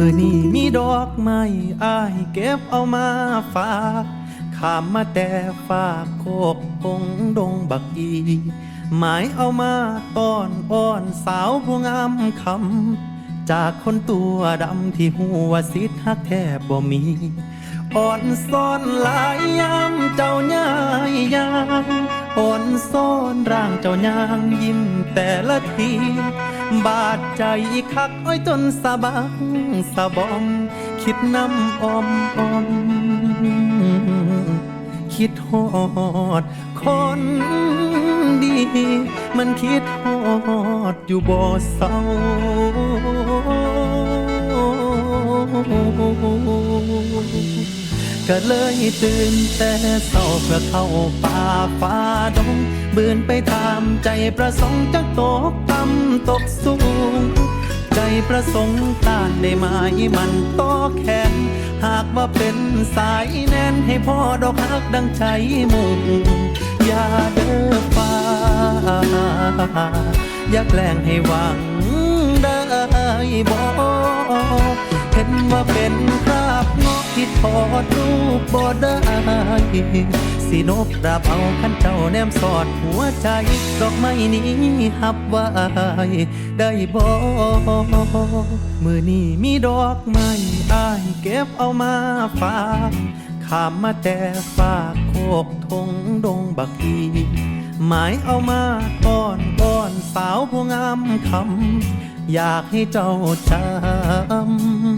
มื่อนี้มีดอกไม้อายเก็บเอามาฝากขามมาแต่ฝากโคกพงดงบักอีหมายเอามาต้อนอ้อนสาวผู้งามคำจากคนตัวดำที่หัวสิทธักแทบบ่มี อ่อนซ่อนหลายยามเจ้าย่ายยางอ่อนซ่อนร่างเจ้ายางยิ้มแต่ละที บาดใจคักอ้อยจนสะบังสะบอม คิดน้ำอมอม คิดฮอด คนดี มันคิดฮอดอยู่บ่เศร้าก็เลยตื่นแต่เศร้าเพื่อเข้าป่าฟ้าดงบืนไปตามใจประสงค์จากตกต่ำ ตกสูง ใจประสงค์ต้านได้ไหมมันต่อแขนหากว่าเป็นสายแน่นให้พ่อดอกฮักดังใจมุ่งอย่าเด้อฟ้าอย่าแกล้งให้หวังได้บ่เห็นว่าเป็นคราบงาะที่ทอดรูปบ่ได้สินบราบเอาขันเจ้าแนมสอดหัวใจ ดอกไม้นี้หับไว้ได้บ่มือนี้มีดอกไม้อายเก็บเอามาฝากขามมาแต่ฝากโคกทงดงบักอีหมายเอามาต้อนอ้อนสาวผู้งามคำอยากให้เจ้าจำ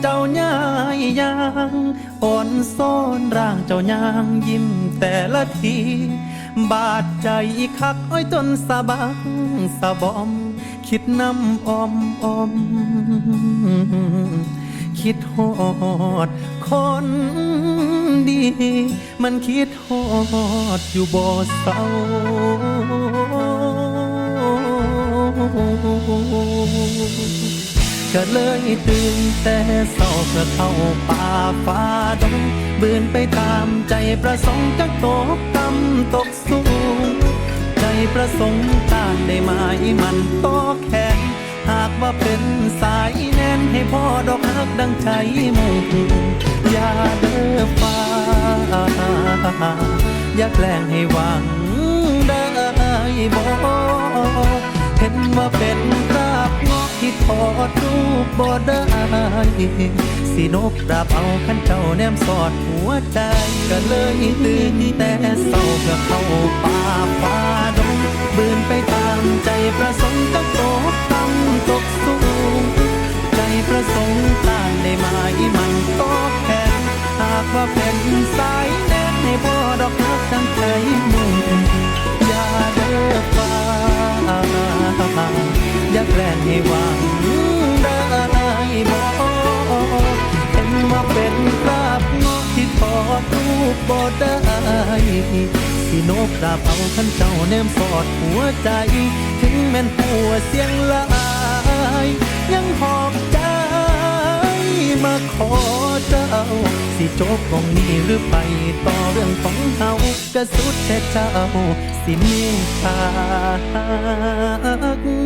เจ้าย่ายยางอ่อนซ่อนร่างเจ้ายางยิ้มแต่ละที บาดใจคักอ้อยจนสะบังสะบอม คิดน้ำอมอม คิดฮอดคนดี มันคิดฮอดอยู่บ่เศร้า ก็เลยตื่นแต่เศร้าเพื่อเข้าป่าฟ้าดงบืนไปตามใจประสงค์จากตกต่ำตกสูง ใจประสงค์ต้านได้ไหมมันต่อแขนหากว่าเป็นสายแน่นให้พ่อดอกฮักดังใจมุ่งอย่าเด้อฟ้า อย่าแกล้งให้หวังได้บ่เห็นว่าเป็น อดรูปบ่ได้สินบดาบเอาขันเจ้าแนมสอดหัวใจ ก็เลยตื่นแต่เศร้าเพื่อเข้าป่าฟ้าดงบืนไปตามใจประสงค์ต้องตกตั้งตก บ่ได้สิโนบดาบเอาขันเจ้าแนมสอดหัวใจ ถึงแม่นหัวเสียงลายยังหอบใจมาขอเจ้า สิจบตรงนี้หรือไปต่อเรื่องของเฮากระสุดแต่เจ้า สิมตตา Thank